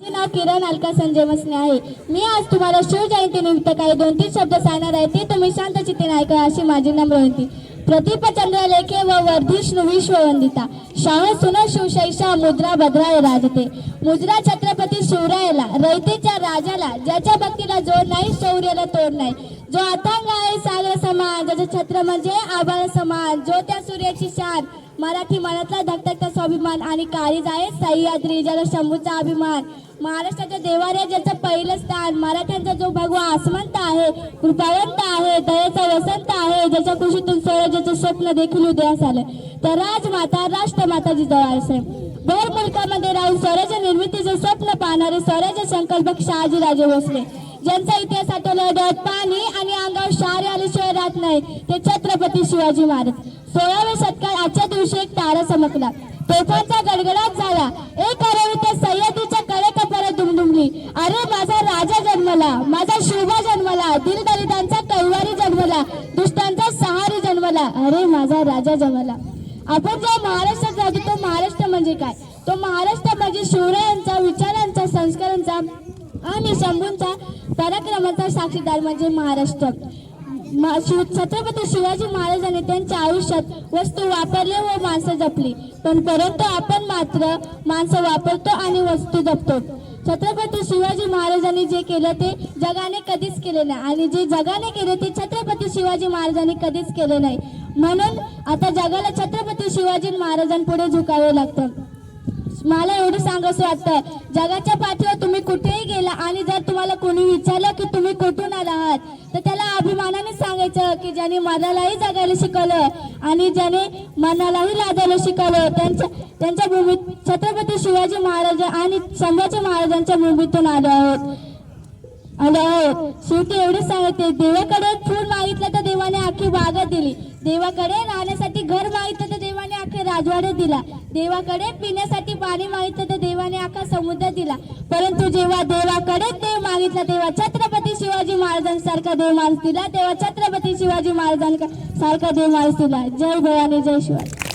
माझे नाव किरण अलका संजय मसने आहे. मी आज तुम्हाला शिवजयंतीनिमित्त काही दोन तीन शब्द सांगणार आहे. ते तुम्ही शांत चित्तेने ऐका अशी माझी नम्र विनंती. प्रतिपचंद्र लेखे व वर्धिष्णू विश्ववंदिता. शाह सुन शिवशैषा मुद्रा भद्राय राजते. मुद्रा छत्रपती शिवरायाला रयतेच्या राजाला ज्याच्या भक्तीला जोड नाही शौर्याला तोड नाही. जो अथांग आहे सागर समाज छत्र म्हणजे आभाळ समान जो त्या सूर्याची शान मराठी मनातला धगधगता स्वाभिमान आणि काळीज आहे सह्याद्री ज्याला शंभूचा अभिमान. महाराष्ट्राच्या देवाऱ्या ज्याचं पहिलं स्थान मराठ्यांचा जो भगवा आसमंत आहे कृपावंत आहे दयाचा वसंत आहे ज्याच्या कुशीतून स्वराज्याचं स्वप्न देखील उदयास आलं. तर राजमाता राष्ट्रमाता जवळ साहेब. भर मुलकामध्ये राहून स्वराज्य निर्मितीचे स्वप्न पाहणारे स्वराज्य संकल्पक शहाजी राजे भोसले. ज्यांचा इतिहास आठवला डोळ्यात पाणी आणि अंगावर नाही ते छत्रपती शिवाजी महाराज. सोळाव्या शतकात आजच्या दिवशी एक तारा चमकला. तोफांचा गडगडाट झाला. एक अरविता त्या सह्याद्रीच्या कडेकपाला दुमदुमली. अरे माझा राजा जन्मला. माझा शोभा जन्मला. दिलदलितांचा कैवारी जन्मला. दुष्टांचा सहारी जन्मला. अरे माझा राजा जन्मला. आपण ज्या महाराष्ट्रात राहतो तो महाराष्ट्र म्हणजे काय? तो महाराष्ट्र म्हणजे शिवरायांचा विचारांचा संस्कारांचा आणि शंभूंचा पराक्रमाचा साक्षीदार म्हणजे महाराष्ट्र. छत्रपती शिवाजी महाराजांनी त्यांच्या आयुष्यात वस्तू वापरल्या व माणसं जपली. पण परंतु आपण मात्र माणसं वापरतो आणि वस्तू जपतो. छत्रपती शिवाजी महाराजांनी जे केलं ते जगाने कधीच केले नाही. आणि जे जगाने केले ते छत्रपती शिवाजी महाराजांनी कधीच केले नाही. म्हणून आता जगाला छत्रपती शिवाजी महाराजांपुढे झुकावे लागतं. मला एवढं सांगावं वाटतं जगाच्या पाठीवर तुम्ही कुठेही गेला आणि जर तुम्हाला कोणी विचारलं की तुम्ही की ज्याने मनालाही जगायला शिकवलं आणि ज्याने मनालाही लादायला शिकवलं त्यांच्या त्यांच्या भूमीत छत्रपती शिवाजी महाराज आणि संभाजी महाराजांच्या भूमीतून आलो आहोत. आलो आहोत. शेवटी एवढे सांगते देवाकडे फूल मागितलं तर देवाने आखी बागा दिली. देवाकडे राहण्यासाठी घर मागितलं तर देवाने अख्खे राजवाडे दिला. देवाकडे पिण्यासाठी पाणी मागितलं तर देवाने अख्खा समुद्र दिला. परंतु जेव्हा देवाकडे देव मागितला तेव्हा छत्रपती शिवाजी महाराजांसारखा देव माणूस दिला तेव्हा छत्रपती शिवाजी महाराजांसारखा देव माणूस दिला. जय भवानी जय शिवाजी.